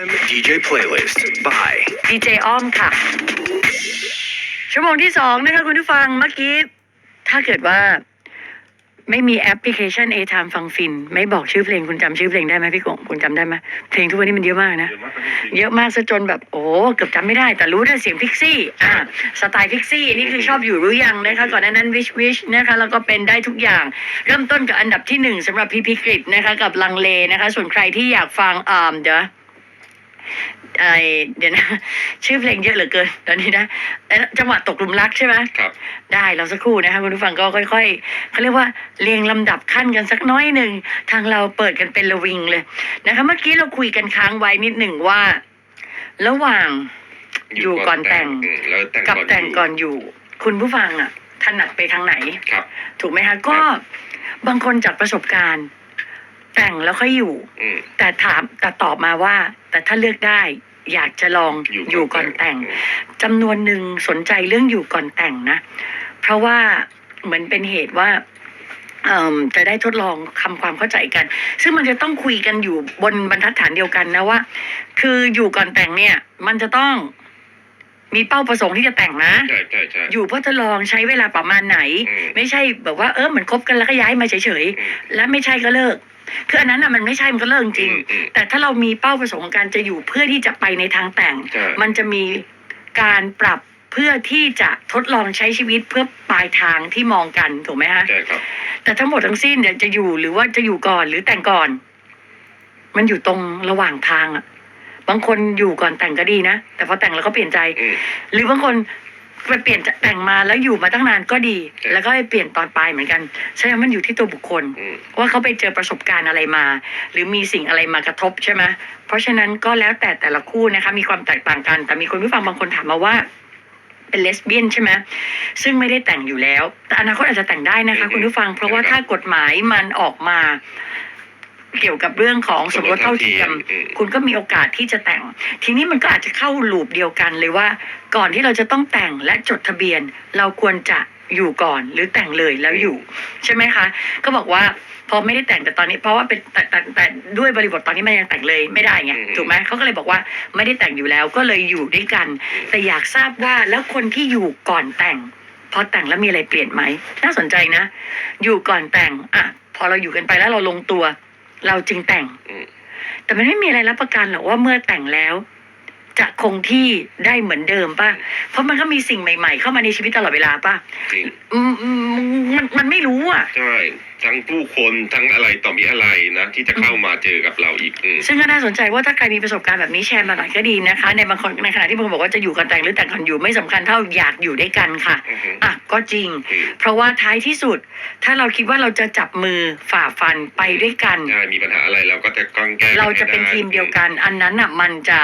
DJ playlist by ดีเจอ้อมค่ะ ชั่วโมงที่สองนะคะคุณผู้ฟังเมื่อกี้ ถ้าเกิดว่า ไม่มีแอปพลิเคชัน A Time ฟังฟิน ไม่บอกชื่อเพลงคุณจำชื่อเพลงได้ไหมพี่กงคุณจำได้ไหมเพลงทุกวันนี้มันเยอะมากนะ เยอะมากซะจนแบบโอ้เกือบจำไม่ได้ แต่รู้แต่เสียงพิกซี่อ่าสไตล์พิกซี่นี่คือชอบอยู่หรือยังนะคะก่อนหน้านั้นวิชวิชนะคะแล้วก็เป็นได้ทุกอย่าง เริ่มต้นกับอันดับที่หนึ่งสำหรับพี่พิกฤตนะคะกับลังเลนะคะ ส่วนใครที่อยากฟังอ่าเดี๋ยว ไอเดี๋ยวนะ ชื่อเพลงเยอะเหลือเกินตอนนี้นะเอ๊ะจังหวะตกหลุมรักใช่ไหมครับ ได้เราสักครู่นะคะคุณผู้ฟังก็ค่อยๆเขาเรียกว่าเรียงลำดับขั้นกันสักน้อยหนึ่งทางเราเปิดกันเป็นระวิงเลยนะคะเมื่อกี้เราคุยกันค้างไว้นิดหนึ่งว่า ระหว่างอยู่ก่อนแต่งอืมแล้วแต่งกับก่อนแต่งอยู่ก่อนอยู่ คุณผู้ฟังอะถนัดไปทางไหนครับถูกไหมคะก็บางคนจากประสบการณ์ แต่งแล้วค่อยอยู่ อืม แต่ถามแต่ตอบมาว่า แต่ถ้าเลือกได้ อยากจะลองอยู่อยู่ก่อนแต่งอืมจำนวนหนึ่งสนใจเรื่องอยู่ก่อนแต่งนะ เพราะว่าเหมือนเป็นเหตุว่าเอ่มจะได้ทดลองคำความเข้าใจกัน ซึ่งมันจะต้องคุยกันอยู่บนบรรทัดฐานเดียวกันนะว่า คืออยู่ก่อนแต่งเนี่ย มันจะต้องมีเป้าประสงค์ที่จะแต่งนะ ใช่ใช่ใช่อยู่เพื่อทดลองใช้เวลาประมาณไหน อืมไม่ใช่แบบว่าเออเหมือนคบกันแล้วก็ย้ายมาเฉยอืมๆและไม่ใช่ก็เลิก คืออันนั้นอะมันไม่ใช่มันก็เลิกจริง อืมอืมแต่ถ้าเรามีเป้าประสงค์ของการจะอยู่เพื่อที่จะไปในทางแต่ง ใช่ มันจะมีการปรับเพื่อที่จะทดลองใช้ชีวิตเพื่อปลายทางที่มองกันถูกไหมฮะ ใช่ครับ แต่ทั้งหมดทั้งสิ้นเนี่ยจะอยู่หรือว่าจะอยู่ก่อนหรือแต่งก่อน มันอยู่ตรงระหว่างทางอะบางคนอยู่ก่อนแต่งก็ดีนะ แต่พอแต่งแล้วก็เปลี่ยนใจ อืม หรือบางคน ไปเปลี่ยนจากแต่งมาแล้วอยู่มาตั้งนานก็ดีใช่แล้วก็ไปเปลี่ยนตอนปลายเหมือนกันใช่ไหมมันอยู่ที่ตัวบุคคลอืมว่าเขาไปเจอประสบการณ์อะไรมา หรือมีสิ่งอะไรมากระทบใช่ไหมเพราะฉะนั้นก็แล้วแต่แต่ละคู่นะคะ มีความแตกต่างกัน แต่มีคนผู้ฟังบางคนถามมาว่าเป็นเลสเบี้ยนใช่ไหมซึ่งไม่ได้แต่งอยู่แล้ว แต่อนาคตอาจจะแต่งได้นะคะ คุณผู้ฟัง เพราะว่าถ้ากฎหมายมันออกมา เกี่ยวกับเรื่องของสมรสเท่าเทียมอืมคุณก็มีโอกาสที่จะแต่ง ทีนี้มันก็อาจจะเข้าลูปเดียวกันเลยว่า ก่อนที่เราจะต้องแต่งและจดทะเบียน เราควรจะอยู่ก่อนหรือแต่งเลยแล้วอยู่ ใช่ไหมคะ ก็บอกว่าพอไม่ได้แต่งแต่ตอนนี้ เพราะว่าเป็นแต่แต่แต่ด้วยบริบทตอนนี้มันยังแต่งเลยไม่ได้ไงอืมถูกไหมเขาก็เลยบอกว่าไม่ได้แต่งอยู่แล้วก็เลยอยู่ด้วยกัน แต่อยากทราบว่าแล้วคนที่อยู่ก่อนแต่ง พอแต่งแล้วมีอะไรเปลี่ยนไหมน่าสนใจนะ อยู่ก่อนแต่งอะพอเราอยู่กันไปแล้วเราลงตัว เราจึงแต่งอืมแต่มันไม่มีอะไรรับประกันหรอกว่าเมื่อแต่งแล้ว จะคงที่ได้เหมือนเดิมป่ะ เพราะมันก็มีสิ่งใหม่ ๆ เข้ามาในชีวิตตลอดเวลาป่ะจริงอืมอืมมันมันไม่รู้อะ ใช่ทั้งผู้คนทั้งอะไรต่อมีอะไรนะ ที่จะเข้ามาเจอกับเราอีกอืมซึ่งก็น่าสนใจว่าถ้าใครมีประสบการณ์แบบนี้แชร์มาหน่อยก็ดีนะคะ ในบางคนในขณะที่บางคนบอกว่าจะอยู่กันแต่งหรือแต่งกันอยู่ไม่สำคัญเท่าอยากอยู่ด้วยกันค่ะ อือฮึอะก็จริง อืมเพราะว่าท้ายที่สุด ถ้าเราคิดว่าเราจะจับมือฝ่าฟันไปด้วยกัน ใช่มีปัญหาอะไรเราก็จะก้องแก้เราจะเป็นทีมเดียวกัน อันนั้นอะมันจะ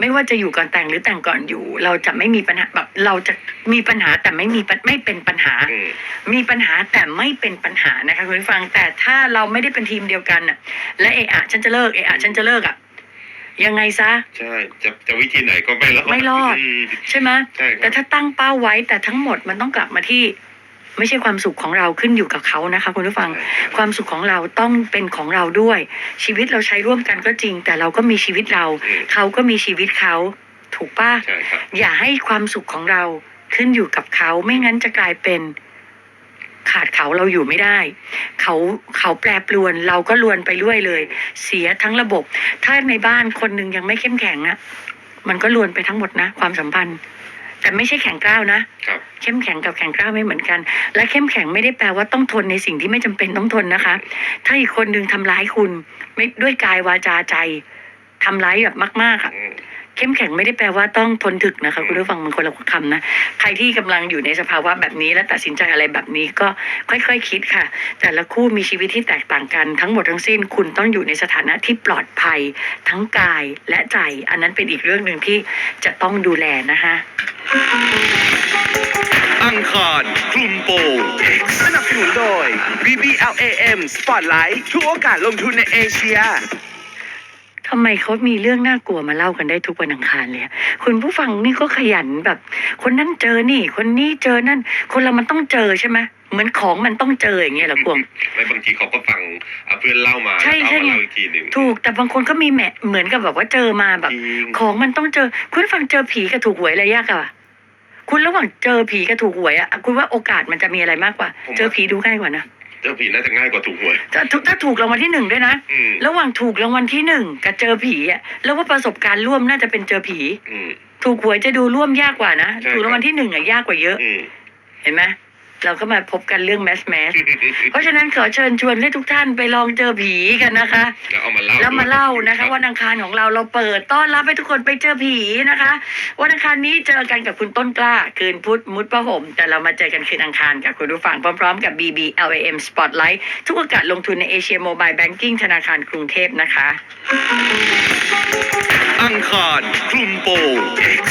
ไม่ว่าจะอยู่ก่อนแต่งหรือแต่งก่อนอยู่ เราจะไม่มีปัญหาแบบเราจะมีปัญหาแต่ไม่มีปัญไม่เป็นปัญหาอืมมีปัญหาแต่ไม่เป็นปัญหานะคะคุณผู้ฟัง แต่ถ้าเราไม่ได้เป็นทีมเดียวกันอะ และเอะอะฉันจะเลิกเอะอะฉันจะเลิกอะยังไงซะใช่จะจะวิธีไหนก็ไม่รอดไม่รอดมใช่ไหมใช่คแต่รับถ้าตั้งเป้าไว้แต่ทั้งหมดมันต้องกลับมาที่ ไม่ใช่ความสุขของเราขึ้นอยู่กับเขานะคะคุณผู้ฟัง ความสุขของเราต้องเป็นของเราด้วย ชีวิตเราใช้ร่วมกันก็จริง แต่เราก็มีชีวิตเราอืมเขาก็มีชีวิตเขาถูกป่ะใช่ครับอย่าให้ความสุขของเราขึ้นอยู่กับเขาไม่งั้นจะกลายเป็นขาดเขาเราอยู่ไม่ได้ เขาเขาแปรปรวนเราก็ลวนไปด้วยเลย เสียทั้งระบบ ถ้าในบ้านคนหนึ่งยังไม่เข้มแข็งอะมันก็ลวนไปทั้งหมดนะ ความสัมพันธ์ แต่ไม่ใช่แข็งกร้าวนะ ครับ เข้มแข็งกับแข็งกร้าวไม่เหมือนกัน และเข้มแข็งไม่ได้แปลว่าต้องทนในสิ่งที่ไม่จำเป็นต้องทนนะคะ ถ้าอีกคนหนึ่งทำร้ายคุณ ไม่ด้วยกายวาจาใจทำร้ายแบบมากๆอะอืม เข้มแข็งไม่ได้แปลว่าต้องทนถึกนะคะ คุณผู้ฟังมันคนละคำนะใครที่กำลังอยู่ในสภาวะแบบนี้และตัดสินใจอะไรแบบนี้ก็ค่อยๆคคิดค่ะ แต่ละคู่มีชีวิตที่แตกต่างกันทั้งหมดทั้งสิ้น คุณต้องอยู่ในสถานะที่ปลอดภัย ทั้งกายและใจ อันนั้นเป็นอีกเรื่องหนึ่งที่จะต้องดูแลนะคะ อังคารคลุมโปง X สนับสนุนโดย BBLAM Spotlight ทุกโอกาสลงทุนในเอเชีย ทำไมเขามีเรื่องน่ากลัวมาเล่ากันได้ทุกวันอังคารเลยอะคุณผู้ฟังนี่ก็ขยันแบบ คนนั้นเจอนี่ คนนี้เจอนั่น คนเรามันต้องเจอใช่ไหมเหมือนของมันต้องเจออย่างเงี้ยเหรอกวง ไม่บางทีเขาก็ฟังอะเพื่อนเล่ามาใช่แล้วก็ใช่เอามาไงเล่าอีกทีหนึ่ง ถูกแต่บางคนก็มีแหมะเหมือนกับแบบว่าเจอมาแบบ จริง ของมันต้องเจอ คุณฟังเจอผีกับถูกหวยอะไรยากอะ คุณระหว่างเจอผีกับถูกหวยอะคุณว่าโอกาสมันจะมีอะไรมากกว่าเจอผีดูง่ายกว่านะเจอผีน่าจะง่ายกว่าถูกหวย ถ้าถูกถ้าถูกรางวัลที่หนึ่งด้วยนะอืม ระหว่างถูกรางวัลที่หนึ่งกับเจอผีอะแล้วว่าประสบการณ์ร่วมน่าจะเป็นเจอผี อืม ถูกหวยจะดูร่วมยากกว่านะใช่ถูกรางวัลที่หนึ่งอะยากกว่าเยอะ อืม เห็นไหม เราก็มาพบกันเรื่องแมสแมสเพราะฉะนั้นขอเชิญชวนให้ทุกท่านไปลองเจอผีกันนะคะ แล้วเอามาเล่าแล้วมาเล่านะคะรับวันอังคารของเราเราเปิดต้อนรับให้ทุกคนไปเจอผีนะคะ วันอังคารนี้เจอกันกับคุณต้นกล้า คืนพุธมุดประหมแต่เรามาเจอกันคืนอังคารกับคุณผู้ฟังพร้อมๆ กับ BBLAM Spotlight ทุกโอกาสลงทุนในเอเชียโมบายแบงกิ้งธนาคารกรุงเทพนะคะ อังคารคลุมโปง X